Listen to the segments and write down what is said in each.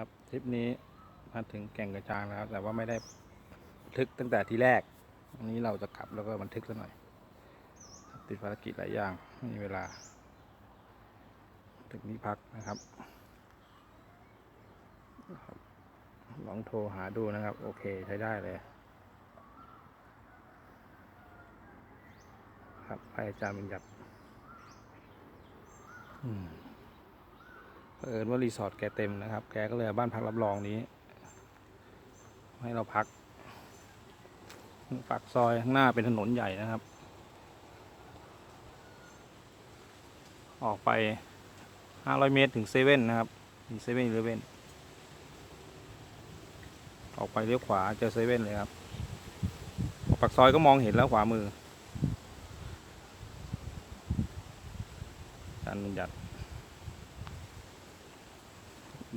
ครับทริปนี้มาถึงแก่งกระจานแล้ว แต่ว่าไม่ได้บันทึกตั้งแต่ที่แรกวันนี้เราจะกลับแล้วก็บันทึกซะหน่อยติดภารกิจหลายอย่างไม่มีเวลา ถึงนี้พักนะครับลองโทรหาดูนะครับ โอเคใช้ได้เลยครับไปอาจารย์บัญญัติอืม เผอิญว่ารีสอร์ทแกเต็มนะครับ แกก็เลยบ้านพักรับรองนี้ ให้เราพักปากซอยข้างหน้าเป็นถนนใหญ่นะครับ ออกไป 500 เมตรถึงเซเว่นนะครับ มีเซเว่นอีเลเว่นออกไปเลี้ยวขวาเจอเซเว่นเลยครับ ออกปากซอยก็มองเห็นแล้วขวามือการบัญญัติ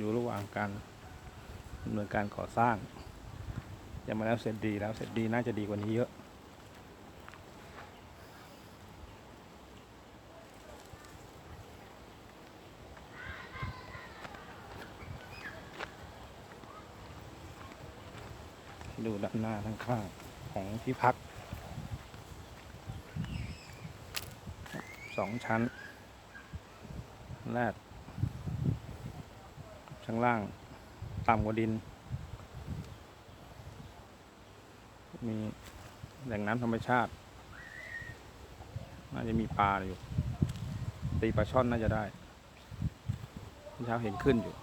อยู่ระหว่างการดำเนินการก่อสร้าง ยังมาแล้วเสร็จดีแล้วเสร็จดีน่าจะดีกว่านี้เยอะ ดูด้านหน้าทั้งข้างของที่พักสองชั้นแรก ข้างล่าง ต่ำกว่าดิน มีแหล่งน้ำธรรมชาติ น่าจะมีปลาอยู่ ตีปลาช่อนน่าจะได้เช้าเห็นขึ้นอยู่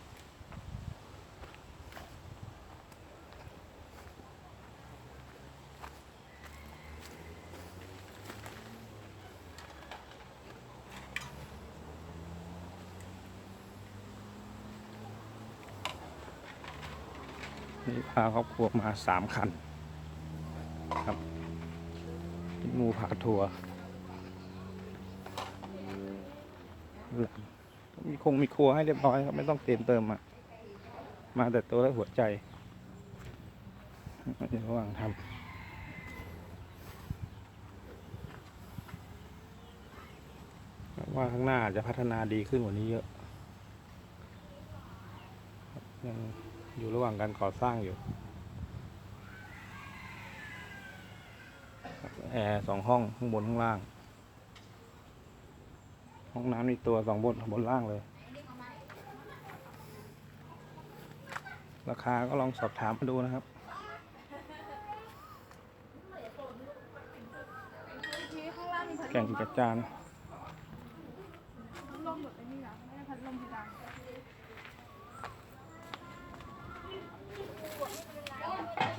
นี่พาครอบครัวมาสามคัน ครับพี่งูพาทัวร์มีคงมีครัวให้เรียบร้อยครับ ไม่ต้องเตรียมเติมมามาแต่ตัวและหัวใจระหว่างทำว่าข้างหน้าอาจจะพัฒนาดีขึ้นกว่านี้เยอะยัง อยู่ระหว่างการก่อสร้างอยู่แอร์สองห้องข้างบนข้างล่าง ห้องน้ำในตัวสองบนบนล่างเลย ราคาก็ลองสอบถามมาดูนะครับแก่งกระจาน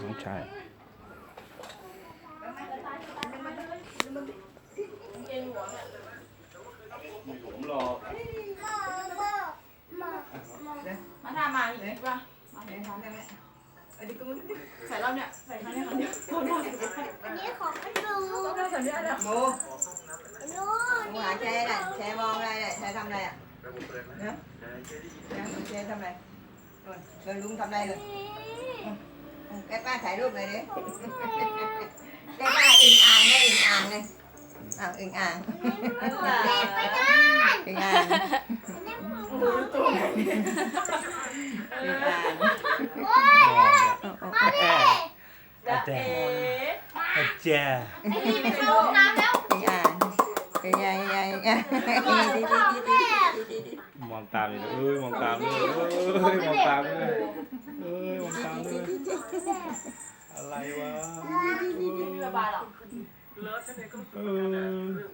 น้องชายมาทำมาอีกป่ะมาเห็นทำได้ไหมอันนี้ก็ใส่เราเนี่ยใส่ครั้งนี้ครั้งเดียวโดนเราอันนี้ของไม่ดูต้องได้สัญญาณอะโมโมหาแชร์น่ะแชร์มองอะไรน่ะแชร์ทำอะไรอะเนาะแชร์ทำอะไรนู่นชวนลุงทำอะไรเลย แกป้าถ่ายรูปเลยดิแกป้าอึ่งอ่างเลยอึ่งอ่างเลยอ้าวอึ่งอ่างเด็กไปได้อึ่งอ่างดูตัวอึ่งอ่างโอ้ยมาดิเอ๊ะอาจารย์ไอ้นี่ไปเข้าห้องน้ำแล้วอึ่งอ่างอึ่งอ่างอึ่งอ่างอึ่งอ่างดีดีดีดีดีดีมองตามเลยเอ้ยมองตามเลยเอ้ยมองตามเลยเอ้ยมองตามเลย อะไรวะไม่ระบายหรอกเออ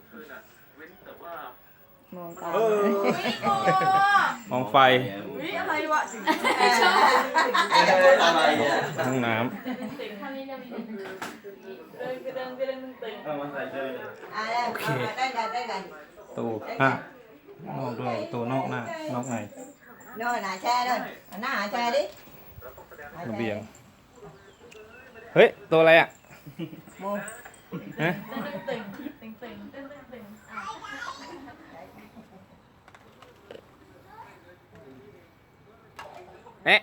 มองตาเอออุ้ยโกมองไฟอุ้ยอะไรวะสิ่งอะไรเนี่ยห้องน้สิ่งท่านี้เนี่ยมีเดินกระเดินกระเดินตึงเอามาใส่เลยอ่าได้กันได้กันำตู้อะนอกด้วยตู้นอกหน้านอกในโน่นหาแชร์โน่นหน้าหาแชร์ดิระเบียง เฮ้ย ตัวอะไรอะโมฮะตึงตึงตึงตึงตึงตึงอะเอ๊ะ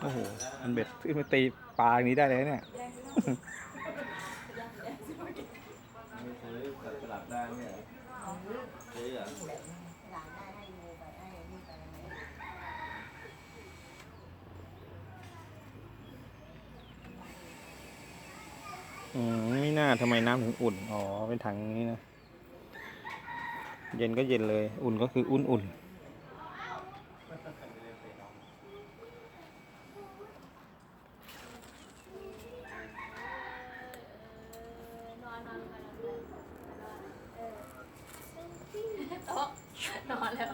โอ้โห มันเบ็ดขึ้นมาตีปลาอย่างนี้ได้เลยเนี่ยไสลับได้ไหมเหรอซื้อเหรอ หลานได้ให้งูไปให้นี่ไปอะไร อืมไม่น่าทำไมน้ำถึงอุ่น อ๋อ เป็นถังนี้นะ เย็นก็เย็นเลย อุ่นก็คืออุ่นอุ่นนอนนอนกันโต๊ะนอนแล้ว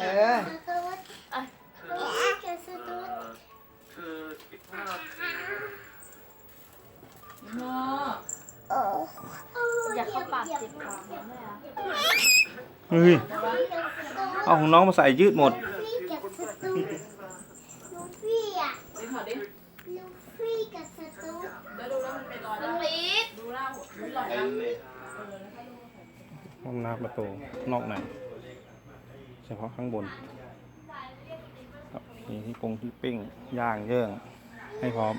เออ เนาะอยากเข้าปากเจ็บปากไม่ได้อะเฮ้ยเอาของน้องมาใส่ยืดหมดดิถอดดิแล้วดูแล้วมันเป็นรอยน้แล้อวงลิศดูหน้าหัวดูหลอดนะเออแล้วถ้าดูห้องน้ำประตูนอกในเฉพาะข้างบนครับมีที่ปงที่ปิ้งย่างเยื่อง ให้พร้อม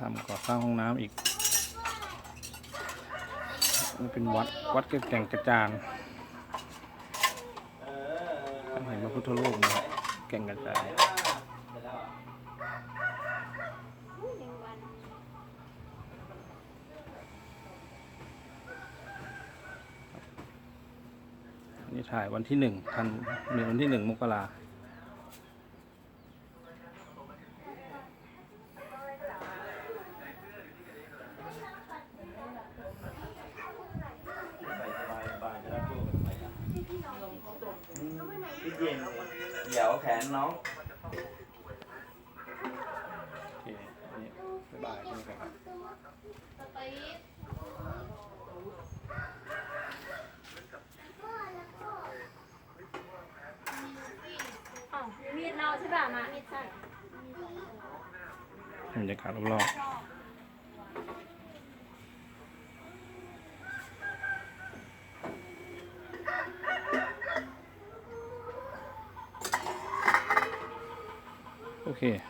ทำก่อสร้างห้องน้ำอีกนี่เป็นวัดวัดแก่งกระจานเห็นพระพุทธรูปนะครับแก่งกระจานนี่ถ่ายวันที่หนึ่งทันเดือนวันที่หนึ่งมกราเดี๋ยวแข นน้องโอเคอันนี้บ๊ายบายนี่ครับสไปซ์อ้าวมีดเราใช่ป่ะมามีดสั้น บรรยากาศรอบๆ โอเค